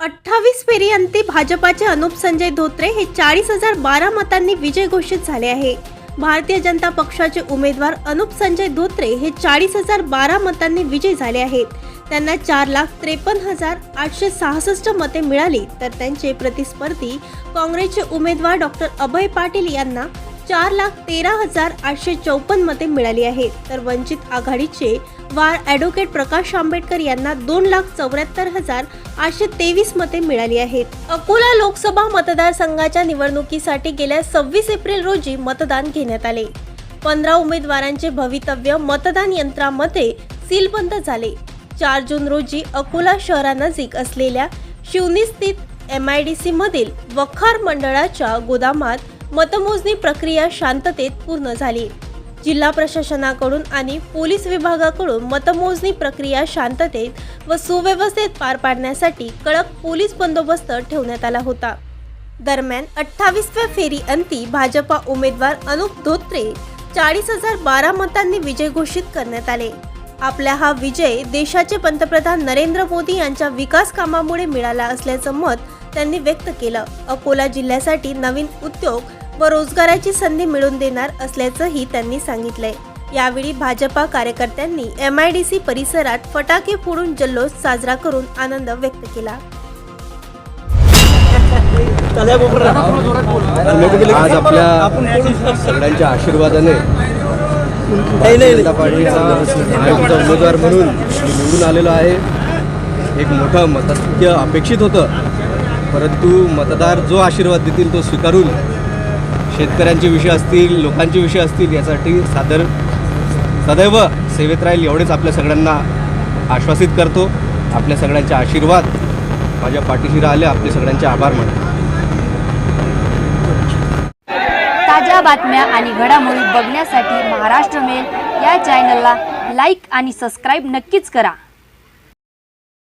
अठ्ठावीस फेरीअंती भाजपाचे अनुप संजय धोत्रे हे चाळीस हजार बारा मतांनी विजय घोषित झाले आहे. भारतीय जनता पक्षाचे उमेदवार अनुप संजय धोत्रे हे चाळीस हजार बारा मतांनी विजय झाले आहेत. त्यांना चार लाख त्रेपन्न हजार आठशे सहासष्ट मते मिळाली तर त्यांचे प्रतिस्पर्धी काँग्रेसचे उमेदवार डॉक्टर अभय पाटील यांना चार लाख तेरा हजार आठशे चौपन्न मते मिळाली आहेत. तर वंचित आघाडीचे वार ॲडव्होकेट प्रकाश आंबेडकर यांना दोन लाख चौऱ्याहत्तर हजार आठशे तेवीस मते मिळाली आहेत. अकोला लोकसभा मतदारसंघाच्या निवडणुकीसाठी गेल्या सव्वीस एप्रिल रोजी मतदान घेण्यात आले. पंधरा उमेदवारांचे भवितव्य मतदान यंत्रामध्ये सीलबंद झाले. चार जून रोजी अकोला शहरानजीक असलेल्या शिवनी स्थित एम आय डी सी मधील वखार मंडळाच्या गोदामात मतमोजणी प्रक्रिया शांततेत पूर्ण झाली. जिल्हा प्रशासनाकडून आणि पोलीस विभागाकडून मतमोजणी प्रक्रिया शांततेत व सुव्यवस्थेत पार पाडण्यासाठी कडक पोलीस बंदोबस्त ठेवण्यात आला होता. दरम्यान अठ्ठावीसव्या फेरी अंती भाजपा उमेदवार अनुप धोत्रे चाळीस हजार बारा मतांनी विजय घोषित करण्यात आले. आपला हा विजय देशाचे पंतप्रधान नरेंद्र मोदी यांच्या विकास कामामुळे मिळाला असल्याचं मत त्यांनी व्यक्त केलं. अकोला जिल्ह्यासाठी नवीन उद्योग व रोजगाराची संधी मिळवून देणार असल्याचंही त्यांनी सांगितलंय. यावेळी भाजपा कार्यकर्त्यांनी एम आय डी सी परिसरात फटाके फोडून जल्लोष साजरा करून आनंद व्यक्त केला. आज आपल्या सगळ्यांच्या आशीर्वादाने जनता पार्टीचा उमेदवार म्हणून निवडून आलेलो आहे. एक मोठं मतदार अपेक्षित होतं. परंतु मतदार जो आशीर्वाद देतील तो स्वीकारून शेतकऱ्यांचे विषय असतील लोकांचे विषय असतील यासाठी सादर सदैव सेवेत राहील एवढेच आपल्या सगळ्यांना आश्वासित करतो. आपल्या सगळ्यांचे आशीर्वाद माझ्या पाठीशी राहिले आपले सगळ्यांचे आभार मानतो ताज्या बातम्या आणि घडामोडी बघण्यासाठी महाराष्ट्र मेल या चॅनलला लाईक आणि सबस्क्राईब नक्कीच करा.